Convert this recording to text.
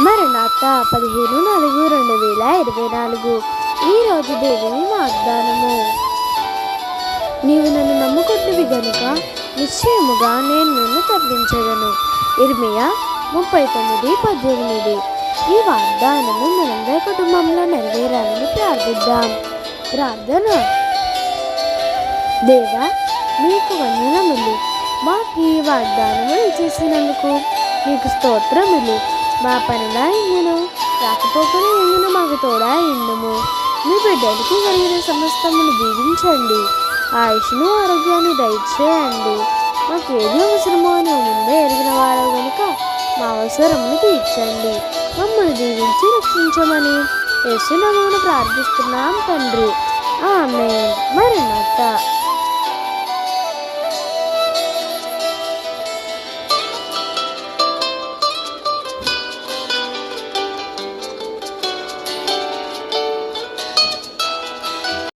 మరణాత పదిహేను నాలుగు రెండు వేల ఇరవై నాలుగు. ఈరోజు దేవుని వాగ్దానము. నీవు నన్ను నమ్ముకుంటువి గనుక నిశ్చయముగా నేను నిన్ను తప్పించగను ఇర్మియా ముప్పై తొమ్మిది పద్దెనిమిది. ఈ వాగ్దానము మనందరి కుటుంబంలో నెరవేరాలని ప్రార్థిద్దాం. ప్రార్థన. దేవా మీకు వందనములు. మాకు ఈ వాగ్దానము చేసినందుకు మీకు స్తోత్రములు. మా పనిలా ఇందును రాకపోకనే ఇందును మాకు తోడా ఇందుము. మీ బిడ్డలకి కలిగిన సమస్తమును దీవించండి. ఆయుష్ను ఆరోగ్యాన్ని దయచేయండి. మాకు ఏది అవసరమో అని ముందే ఎరిగిన వారు కనుక మా అవసరమును తీర్చండి. మమ్మల్ని దీవించి రక్షించమని యేసునామమును ప్రార్థిస్తున్నాం తండ్రి. ఆమె మరణత